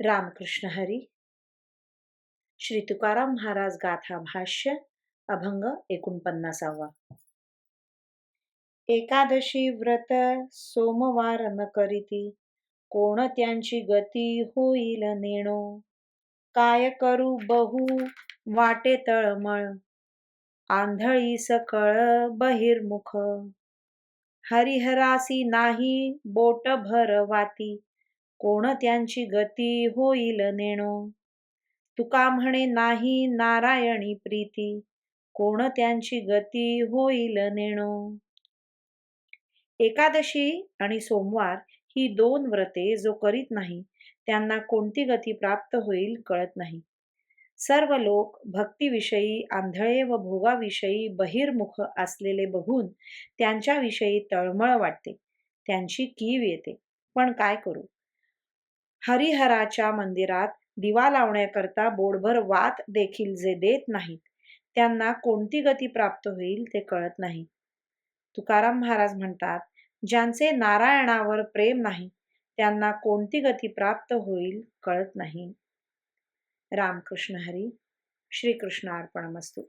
रामकृष्ण हरी। श्री तुकाराम महाराज गाथा भाष्य अभंग एकोणपन्नासावा। एकादशी व्रत सोमवार न करीती कोण त्यांची गती होईल नेणो? काय करू बहु वाटे तळमळ? आंधळी सकळ बहिर्मुख? हरिहरासी नाही बोट भर वाती कोण त्यांची गती होईल नेणो? तुका म्हणे नाही नारायणी प्रीती कोण त्यांची गती होईल नेणो? एकादशी आणि सोमवार ही दोन व्रते जो करीत नाही त्यांना कोणती गती प्राप्त होईल कळत नाही. सर्व लोक भक्तीविषयी आंधळे व भोगाविषयी बहिर्मुख असलेले बघून त्यांच्याविषयी तळमळ वाटते. त्यांची कीव येते. पण काय करू? हरिहराच्या मंदिरात दिवा लावण्याकरता बोडभर वात देखील जे देत नाहीत त्यांना कोणती गती प्राप्त होईल ते कळत नाही. तुकाराम महाराज म्हणतात ज्यांचे नारायणावर प्रेम नाही त्यांना कोणती गती प्राप्त होईल कळत नाही. रामकृष्ण हरी श्रीकृष्णार्पणमस्तू